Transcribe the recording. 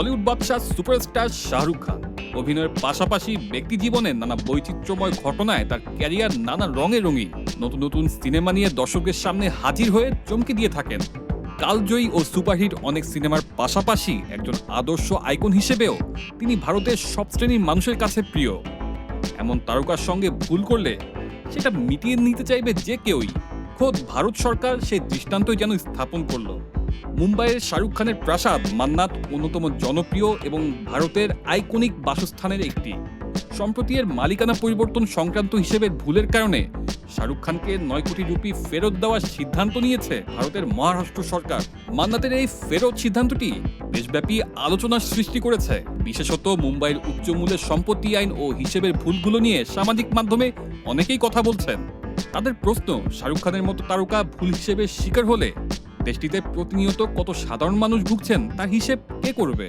বলিউড বাদশাহ সুপারস্টার শাহরুখ খান। অভিনয়ের পাশাপাশি ব্যক্তি জীবনের নানা বৈচিত্র্যময় ঘটনায় তার ক্যারিয়ার নানা রঙে রঙিন। নতুন নতুন সিনেমা নিয়ে দর্শকের সামনে হাজির হয়ে চমকে দিয়ে থাকেন। কালজয়ী ও সুপারহিট অনেক সিনেমার পাশাপাশি একজন আদর্শ আইকন হিসেবেও তিনি ভারতের সব শ্রেণির মানুষের কাছে প্রিয়। এমন তারকার সঙ্গে ভুল করলে সেটা মিটিয়ে নিতে চাইবে যে কেউই। খোদ ভারত সরকার সেই দৃষ্টান্তই যেন স্থাপন করল। মুম্বাইয়ের শাহরুখ খানের প্রাসাদ মান্নাত অন্যতম জনপ্রিয় এবং ভারতের আইকনিক বাসস্থানের একটি। সম্প্রতি এর মালিকানা পরিবর্তন সংক্রান্ত হিসেবে ভুলের কারণে শাহরুখ খানকে নয় কোটি রুপি ফেরত দেওয়ার সিদ্ধান্ত নিয়েছে ভারতের মহারাষ্ট্র সরকার। মান্নাতের এই ফেরত সিদ্ধান্তটি দেশব্যাপী আলোচনার সৃষ্টি করেছে। বিশেষত মুম্বাইয়ের উচ্চমূল্যের সম্পত্তি আইন ও হিসেবের ভুলগুলো নিয়ে সামাজিক মাধ্যমে অনেকেই কথা বলছেন। তাদের প্রশ্ন, শাহরুখ খানের মতো তারকা ভুল হিসেবে শিকার হলে দেশটিতে প্রতিনিয়ত কত সাধারণ মানুষ ভুগছেন তার হিসেব কে করবে?